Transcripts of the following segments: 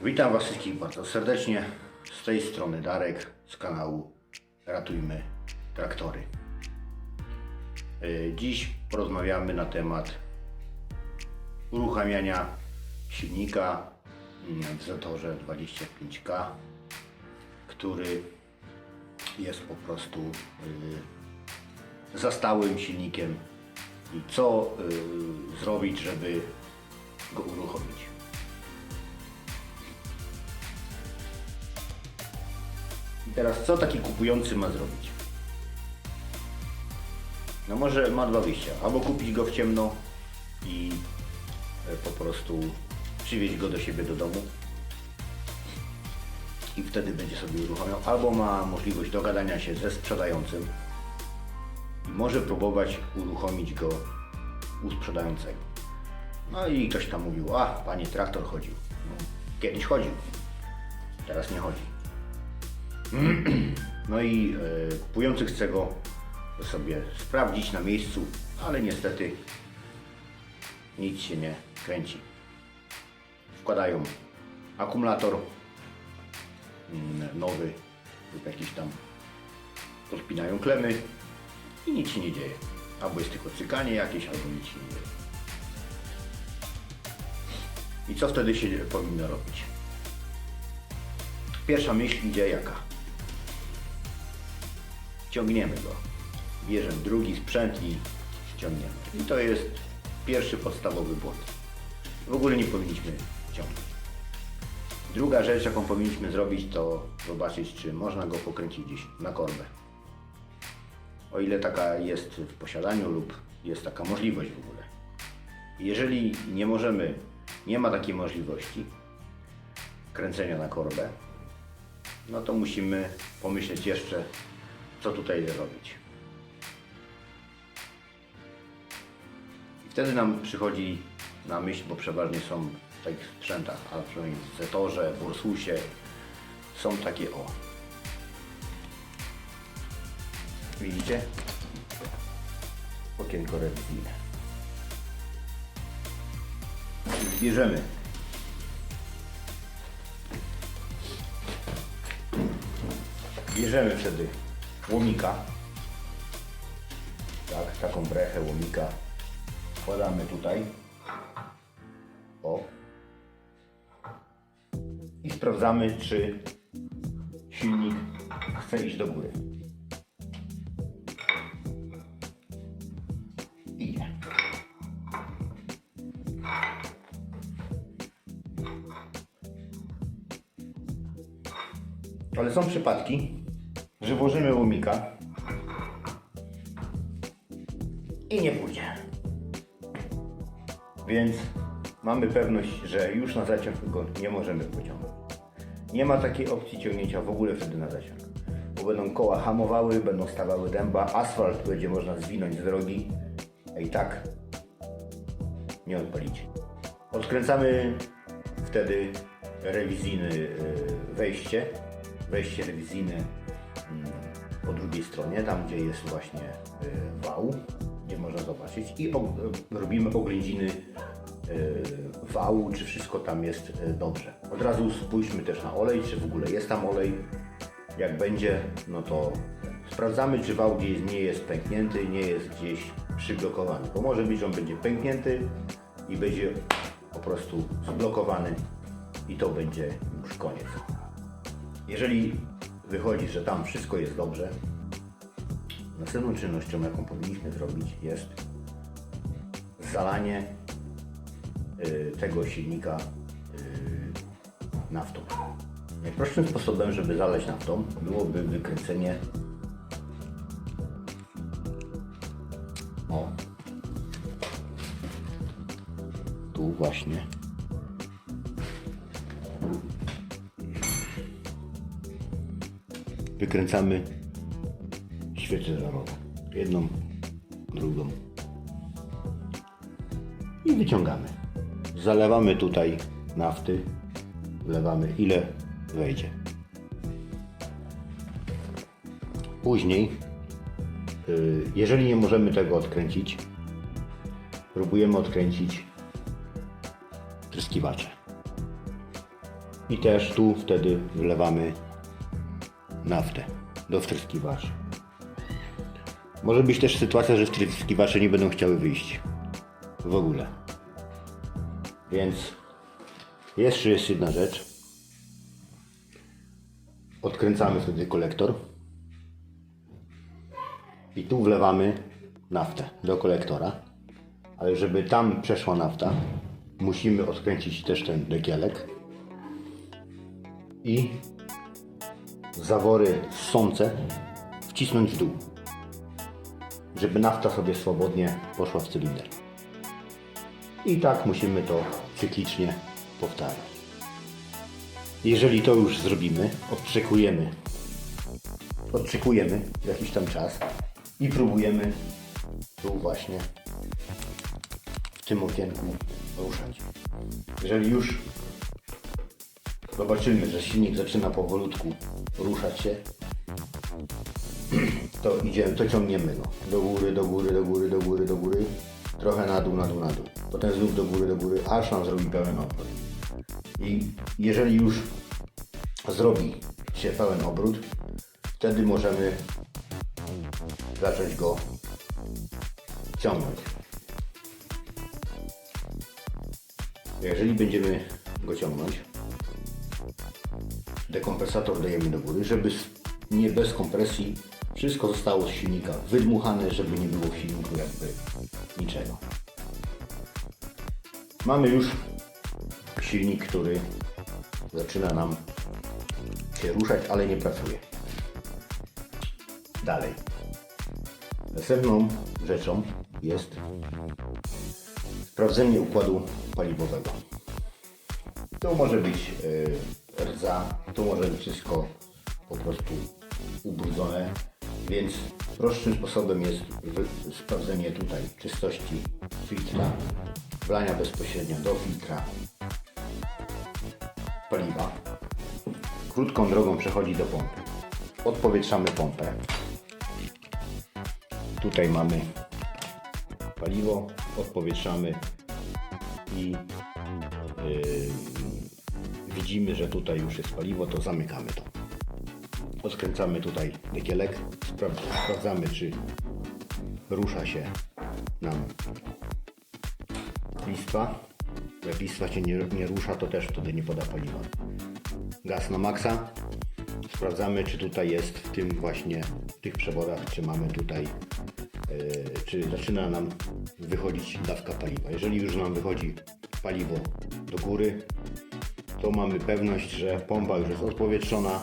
Witam Was wszystkich bardzo serdecznie. Z tej strony Darek z kanału Ratujmy Traktory. Yy, Dziś porozmawiamy na temat uruchamiania silnika w Zetorze 25K, który jest po prostu yy, zastałym silnikiem i co yy, zrobić, żeby go uruchomić. Teraz co taki kupujący ma zrobić? No może ma dwa wyjścia. Albo kupić go w ciemno i e, po prostu przywieźć go do siebie do domu i wtedy będzie sobie uruchamiał. Albo ma możliwość dogadania się ze sprzedającym i może próbować uruchomić go u sprzedającego. No i ktoś tam mówił, a panie traktor chodził. No, kiedyś chodził, teraz nie chodzi. No i e, kupujący chce go sobie sprawdzić na miejscu, ale niestety nic się nie kręci. Wkładają akumulator mm, nowy lub jakiś tam podpinają klemy i nic się nie dzieje. Albo jest tylko cykanie jakieś, albo nic się nie dzieje. I co wtedy się powinno robić? Pierwsza myśl idzie jaka? Ciągniemy go. Bierzemy drugi sprzęt i ściągniemy. I to jest pierwszy podstawowy błąd. W ogóle nie powinniśmy ciągnąć. Druga rzecz, jaką powinniśmy zrobić, to zobaczyć, czy można go pokręcić gdzieś na korbę. O ile taka jest w posiadaniu lub jest taka możliwość w ogóle. Jeżeli nie możemy, nie ma takiej możliwości kręcenia na korbę, no to musimy pomyśleć jeszcze, co tutaj robić. I wtedy nam przychodzi na myśl, bo przeważnie są w takich sprzętach, a przynajmniej w Zetorze, w Ursusie, są takie o. Widzicie? Okienko rewizyjne. Bierzemy Bierzemy wtedy łomika. Tak, taką brechę łomika. Wkładamy tutaj. O. I sprawdzamy, czy silnik chce iść do góry. Idzie. Ale są przypadki, że włożymy łomika i nie pójdzie. Więc mamy pewność, że już na zaciąg go nie możemy pociągnąć. Nie ma takiej opcji ciągnięcia w ogóle wtedy na zaciąg. Bo będą koła hamowały, będą stawały dęba, asfalt będzie można zwinąć z drogi, a i tak nie odpalicie. Odkręcamy wtedy rewizyjny y, wejście, wejście rewizyjne po drugiej stronie, tam gdzie jest właśnie y, wał, gdzie można zobaczyć i robimy oględziny y, wału, czy wszystko tam jest y, dobrze. Od razu spójrzmy też na olej, czy w ogóle jest tam olej. Jak będzie, no to sprawdzamy, czy wał gdzieś nie jest pęknięty, nie jest gdzieś przyblokowany. Bo może być, że on będzie pęknięty i będzie po prostu zblokowany i to będzie już koniec. Jeżeli wychodzi, że tam wszystko jest dobrze, następną czynnością, jaką powinniśmy zrobić, jest zalanie y, tego silnika y, naftą. Najprostszym sposobem, żeby zalać naftą, byłoby wykręcenie o. Tu właśnie wykręcamy świecę żarową. Jedną, drugą. I wyciągamy. Zalewamy tutaj nafty. Wlewamy ile wejdzie. Później, y, jeżeli nie możemy tego odkręcić, próbujemy odkręcić tryskiwacze. I też tu wtedy wlewamy naftę do wtryskiwaczy. Może być też sytuacja, że wtryskiwacze nie będą chciały wyjść. W ogóle. Więc jeszcze jest jedna rzecz. Odkręcamy wtedy kolektor. I tu wlewamy naftę do kolektora. Ale żeby tam przeszła nafta, musimy odkręcić też ten dekielek. I zawory ssące wcisnąć w dół. Żeby nafta sobie swobodnie poszła w cylinder. I tak musimy to cyklicznie powtarzać. Jeżeli to już zrobimy, odczekujemy, odczekujemy jakiś tam czas i próbujemy tu właśnie w tym okienku ruszać. Jeżeli już zobaczymy, że silnik zaczyna powolutku ruszać się, to idziemy, to ciągniemy go do góry, do góry, do góry, do góry, do góry, trochę na dół, na dół, na dół. Potem znów do góry, do góry, aż nam zrobi pełen obrót. I jeżeli już zrobi się pełen obrót, wtedy możemy zacząć go ciągnąć. Jeżeli będziemy go ciągnąć, dekompresator dajemy do góry, żeby nie bez kompresji wszystko zostało z silnika wydmuchane, żeby nie było w silniku jakby niczego. Mamy już silnik, który zaczyna nam się ruszać, ale nie pracuje. Dalej. Następną rzeczą jest sprawdzenie układu paliwowego. To może być e, rdza, to może być wszystko po prostu ubrudzone, więc prostszym sposobem jest sprawdzenie tutaj czystości filtra, wlania bezpośrednio do filtra paliwa. Krótką drogą przechodzi do pompy. Odpowietrzamy pompę. Tutaj mamy paliwo, odpowietrzamy i yy, widzimy, że tutaj już jest paliwo, to zamykamy to. Odkręcamy tutaj dekielek, spra- sprawdzamy czy rusza się nam listwa. Jak listwa się nie, nie rusza, to też wtedy nie poda paliwa. Gaz na maksa. Sprawdzamy, czy tutaj jest w tym właśnie, w tych przewodach, czy mamy tutaj, e, czy zaczyna nam wychodzić dawka paliwa. Jeżeli już nam wychodzi paliwo do góry, to mamy pewność, że pompa już jest odpowietrzona,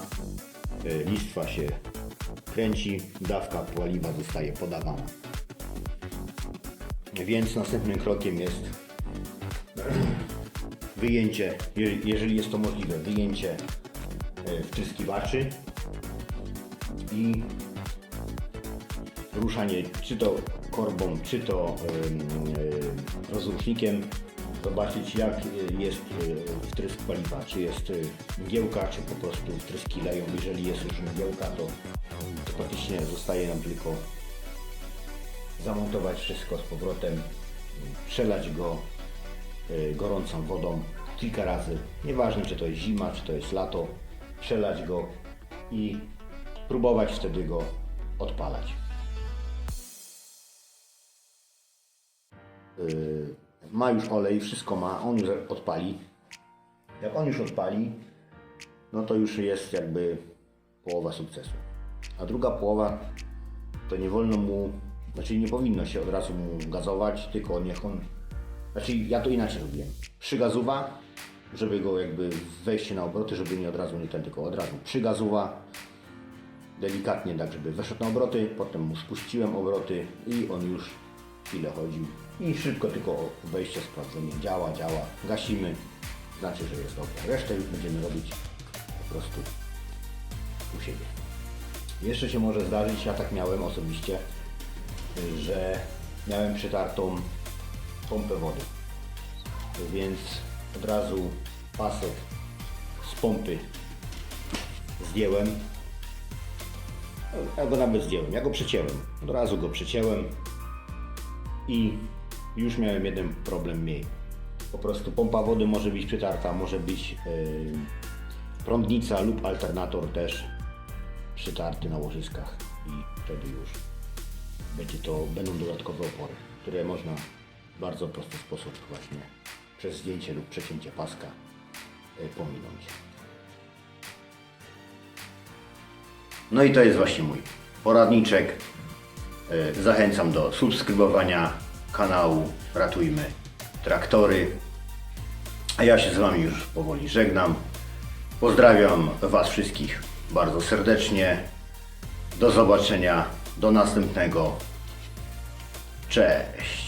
e, listwa się kręci, dawka paliwa zostaje podawana. Więc następnym krokiem jest wyjęcie, je- jeżeli jest to możliwe, wyjęcie e, wtryskiwaczy i ruszanie czy to korbą, czy to e, rozrusznikiem, zobaczyć jak e, jest e, wtrysk paliwa, czy jest e, mgiełka, czy po prostu wtryski leją. Jeżeli jest już mgiełka, to, to faktycznie zostaje nam tylko zamontować wszystko z powrotem, przelać go y, gorącą wodą kilka razy. Nieważne czy to jest zima, czy to jest lato, przelać go i próbować wtedy go odpalać. Ma już olej, wszystko ma, on już odpali. Jak on już odpali, no to już jest jakby połowa sukcesu. A druga połowa to nie wolno mu, znaczy nie powinno się od razu mu gazować, tylko niech on, znaczy ja to inaczej robiłem. Przygazuwa, żeby go jakby wejście na obroty, żeby nie od razu nie ten, tylko od razu przygazuwa, delikatnie tak, żeby weszedł na obroty, potem mu spuściłem obroty i on już chwilę chodził i szybko tylko wejście, sprawdzenie działa, działa, gasimy, znaczy, że jest dobrze. Resztę już będziemy robić po prostu u siebie. Jeszcze się może zdarzyć, ja tak miałem osobiście, że miałem przytartą pompę wody. Więc od razu pasek z pompy zdjąłem. Ja go nawet zdjąłem, ja go przecięłem. Od razu go przecięłem i już miałem jeden problem mniej. Po prostu pompa wody może być przytarta, może być yy, prądnica lub alternator też przytarty na łożyskach i wtedy już będzie to, będą dodatkowe opory, które można w bardzo prosty sposób właśnie przez zdjęcie lub przecięcie paska yy, pominąć. No i to jest właśnie mój poradniczek. E, Zachęcam do subskrybowania kanału Ratujmy Traktory. A ja się z Wami już powoli żegnam. Pozdrawiam Was wszystkich bardzo serdecznie. Do zobaczenia. Do następnego. Cześć.